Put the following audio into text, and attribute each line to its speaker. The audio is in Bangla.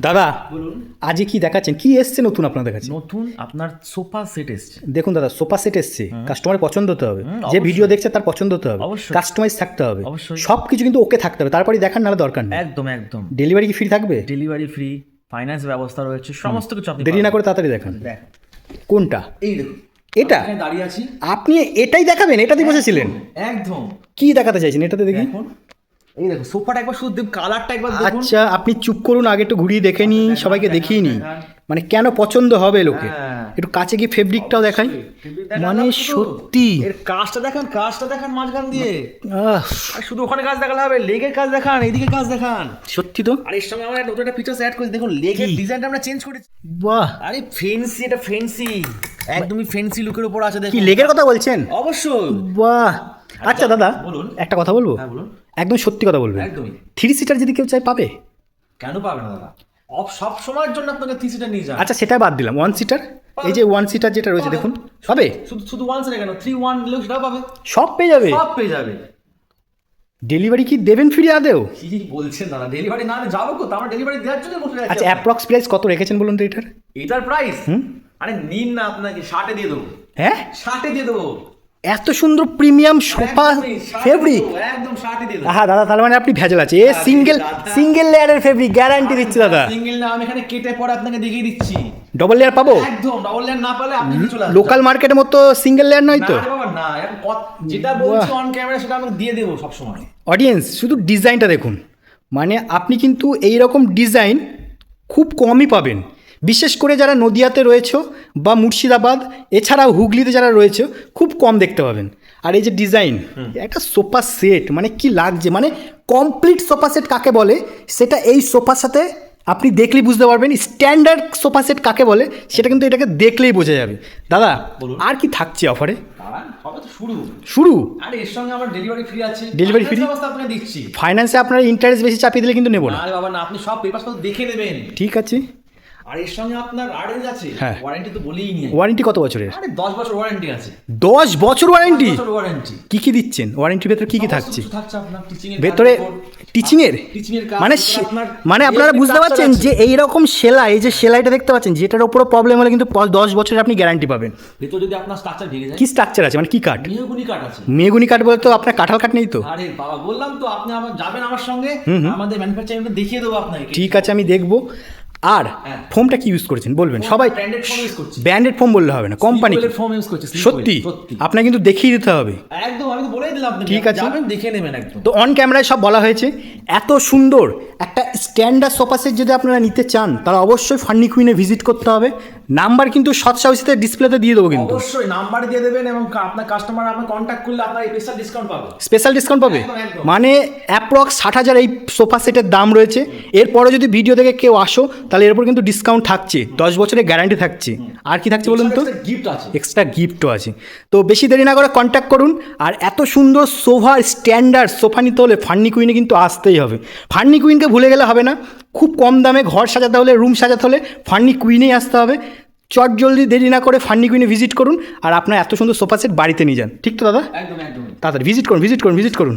Speaker 1: দাদা
Speaker 2: বলুন।
Speaker 1: আজকে কি দেখাচ্ছেন? কি এসছে নতুন আপনাদের কাছে?
Speaker 2: নতুন আপনার সোফা সেট এসছে।
Speaker 1: দেখুন দাদা সোফা সেট এসছে। কাস্টমারের পছন্দ হতে হবে। যে ভিডিও দেখছে তার পছন্দ হতে হবে। কাস্টমাইজ থাকতে হবে। সব কিছু কিন্তু ওকে থাকতে হবে। তারপরে দেখার নাহলে দরকার নেই।
Speaker 2: একদম একদম।
Speaker 1: ডেলিভারি কি ফ্রি থাকবে?
Speaker 2: ডেলিভারি ফ্রি ফাইন্যান্স ব্যবস্থা রয়েছে সমস্ত কিছু আপনি
Speaker 1: দেরি না করে তাড়াতাড়ি দেখান।
Speaker 2: দেখ।
Speaker 1: কোনটা?
Speaker 2: এই দেখুন।
Speaker 1: এটা?
Speaker 2: দাঁড়িয়ে আছি।
Speaker 1: আপনি এটাই দেখাবেন? এটাতে বসেছিলেন?
Speaker 2: একদম
Speaker 1: কি দেখাতে চাইছেন? এটাতে দেখি।
Speaker 2: এই দেখো সোফাটা একবার শুধু কালারটা একবার
Speaker 1: আচ্ছা আপনি চুপ করুন আগে একটু ঘুরিয়ে দেখে নি সবাইকে দেখিয়ে নি
Speaker 2: দেখান।
Speaker 1: মানে কেন পছন্দ হবে লোকে?
Speaker 2: হ্যাঁ।
Speaker 1: একটু কাছে গিয়ে ফেব্রিকটাও দেখাই। মানে সত্যি।
Speaker 2: এর কাজটা দেখান কাজটা দেখান মাঝখান দিয়ে। শুধু ওখানে কাজ দেখালে হবে লেগের কাজ দেখান এদিকে কাজ দেখান।
Speaker 1: সত্যি তো?
Speaker 2: আর এর সঙ্গে আমরা নতুন একটা ফিচার্স অ্যাড করেছি দেখুন লেগের ডিজাইনটা আমরা চেঞ্জ করেছি।
Speaker 1: বাহ।
Speaker 2: আরে ফেন্সি এটা ফেন্সি একদমই ফেন্সি লুকের উপর আছে দেখুন।
Speaker 1: কি লেগের কথা বলছেন?
Speaker 2: অবশ্যই।
Speaker 1: বাহ। আচ্ছা দাদা
Speaker 2: বলুন।
Speaker 1: একটা কথা বলব?
Speaker 2: হ্যাঁ বলুন।
Speaker 1: একদম সত্যি কথা বলবেন।
Speaker 2: একদমই।
Speaker 1: থ্রি সিটার যদি কেউ চাই পাবে?
Speaker 2: কেন পাবে না দাদা? অফ সব সময়ের জন্য আপনাকে থ্রি সিটার নিয়ে যান।
Speaker 1: আচ্ছা সেটা বাদ দিলাম। ওয়ান সিটার এই যে ওয়ান সিটার যেটা রয়েছে দেখুন পাবে?
Speaker 2: শুধু শুধু ওয়ান সিটার কেন? থ্রি ওয়ান নিলেও সেটাও পাবে।
Speaker 1: সব পেয়ে যাবে?
Speaker 2: সব পেয়ে যাবে।
Speaker 1: ডেলিভারি কি দেবেন ফ্রি আদেও?
Speaker 2: কি বলছেন দাদা? ডেলিভারি না হলে যাব কোথাও আমরা ডেলিভারি দেওয়ার জন্য বসে আছি
Speaker 1: আচ্ছা অ্যাপ্রক্স প্রাইস কত রেখেছেন বলুন তো এটার?
Speaker 2: এটার প্রাইস আরে নিন না আপনাকে ষাটে দিয়ে দেবো।
Speaker 1: হ্যাঁ?
Speaker 2: ষাটে দিয়ে দেবো।
Speaker 1: এত সুন্দর প্রিমিয়াম সোফা ফেব্রিক হ্যাঁ দাদা তাহলে মানে আপনি ভেজাল আছে এ সিঙ্গেল। সিঙ্গেল লেয়ারের ফেব্রিক গ্যারান্টি দিচ্ছি দাদা।
Speaker 2: সিঙ্গেল না আমি এখানে কেটে পরে আপনাকে দেখিয়ে দিচ্ছি।
Speaker 1: ডবল লেয়ার পাবো?
Speaker 2: একদম ডবল লেয়ার না পেলে আপনি চলে
Speaker 1: লোকাল মার্কেটের মতো সিঙ্গেল লেয়ার নয় তো?
Speaker 2: না যেটা বলছি অন ক্যামেরা সেটা আমি দিয়ে দেবো সবসময়।
Speaker 1: অডিয়েন্স শুধু ডিজাইনটা দেখুন। মানে আপনি কিন্তু এই রকম ডিজাইন খুব কমই পাবেন। বিশেষ করে যারা নদিয়াতে রয়েছে বা মুর্শিদাবাদ এছাড়াও হুগলিতে যারা রয়েছে খুব কম দেখতে পাবেন। আর এই যে ডিজাইন একটা সোফা সেট মানে কি লাগছে? মানে কমপ্লিট সোফা সেট কাকে বলে? সেটা এই সোফার সাথে আপনি দেখলেই বুঝতে পারবেন স্ট্যান্ডার্ড সোফা সেট কাকে বলে? সেটা কিন্তু এটাকে দেখলেই বোঝা যাবে। দাদা আর কি থাকছে অফারে
Speaker 2: শুরু।
Speaker 1: শুরু?
Speaker 2: আর এর সঙ্গে আমার ডেলিভারি ফ্রি আছে।
Speaker 1: Free?
Speaker 2: ব্যবস্থা আপনাকে দিচ্ছি।
Speaker 1: ফাইন্যান্সে আপনার ইন্টারেস্ট বেশি চাপিয়ে দিলে কিন্তু নেব না।
Speaker 2: আরে বাবা না আপনি সব পেপার দেখে নেবেন।
Speaker 1: ঠিক আছে।
Speaker 2: আর এর সঙ্গে আপনার আরএস আছে।
Speaker 1: হ্যাঁ।
Speaker 2: ওয়ারেন্টি তো বলেই নিয়ে।
Speaker 1: ওয়ারেন্টি কত বছরের?
Speaker 2: আরে দশ বছর ওয়ারেন্টি আছে।
Speaker 1: দশ বছর ওয়ারেন্টি
Speaker 2: বছর ওয়ারেন্টি
Speaker 1: কি কি দিচ্ছেন? ওয়ারেন্টির ভেতরে কি কি থাকছে?
Speaker 2: থাকছে আপনার টিচিং এর
Speaker 1: ভেতরে টিচিং এর
Speaker 2: টিচিং এর
Speaker 1: মানে মানে আপনারা বুঝতে পারছেন যে এই রকম সেলাই যে সেলাইটা দেখতে পাচ্ছেন যেটার উপরও প্রবলেম হলে কিন্তু দশ বছরের আপনি গ্যারান্টি পাবেন।
Speaker 2: ভেতর যদি আপনার স্ট্রাকচার ভেঙে যায়।
Speaker 1: কি স্ট্রাকচার আছে? মানে কি কাঠ?
Speaker 2: মেহগুনি কাঠ আছে।
Speaker 1: মেগুনি কাঠ বলে তো আপনার কাঁঠাল কাঠ নেই তো?
Speaker 2: আরে বাবা বললাম তো আপনি আমার যাবেন আমার সঙ্গে। আমাদের ম্যানুফ্যাকচারিংটা দেখিয়ে দেবো আপনাকে।
Speaker 1: ঠিক আছে আমি দেখব। আর
Speaker 2: হ্যাঁ।
Speaker 1: ফোমটা কি ইউজ করেছেন? বলবেন। সবাই
Speaker 2: ব্র্যান্ডেড
Speaker 1: ফোম বললে হবে না কোম্পানি
Speaker 2: ফোন ইউজ করছি
Speaker 1: সত্যি? আপনাকে কিন্তু দেখিয়ে দিতে হবে।
Speaker 2: একদম আমি তো বলেই দিলাম
Speaker 1: ঠিক আছে।
Speaker 2: দেখে নেবেন একদম।
Speaker 1: তো অন ক্যামেরায় সব বলা হয়েছে। এত সুন্দর একটা স্ট্যান্ডার্ড সোফা সেট যদি আপনারা নিতে চান তাহলে অবশ্যই ফান্নি কুইনে ভিজিট করতে হবে। নাম্বার কিন্তু সৎ সাহসিতে ডিসপ্লেতে দিয়ে দেবো কিন্তু।
Speaker 2: অবশ্যই নাম্বার দিয়ে দেবেন এবং আপনার কাস্টমার আপনার কন্ট্যাক্ট করলে আপনার স্পেশাল ডিসকাউন্ট পাবে।
Speaker 1: স্পেশাল ডিসকাউন্ট পাবে। মানে অ্যাপ্রক্স ষাট হাজার এই সোফা সেটের দাম রয়েছে। এরপরে যদি ভিডিও দেখে কেউ আসো তাহলে এরপর কিন্তু ডিসকাউন্ট থাকছে। দশ বছরের গ্যারান্টি থাকছে। আর কি থাকছে বলুন তো?
Speaker 2: গিফট আছে।
Speaker 1: এক্সট্রা গিফটও আছে। তো বেশি দেরি না করে কন্ট্যাক্ট করুন। আর এত সুন্দর সোফা স্ট্যান্ডার্ড সোফা নিতে হলে ফান্নি কুইনে কিন্তু আসতেই হবে। ফান্নি কুইনকে ভুলে গেলে হবে না। খুব কম দামে ঘর সাজাতে হলে রুম সাজাতে হলে ফার্নি কুইনেই আসতে হবে। চট জলদি দেরি না করে ফার্নি কুইনে ভিজিট করুন। আর আপনার এত সুন্দর সোফা সেট বাড়িতে নিয়ে যান। ঠিক তো দাদা?
Speaker 2: একদম একদম।
Speaker 1: তাড়াতাড়ি ভিজিট করুন ভিজিট করুন ভিজিট করুন।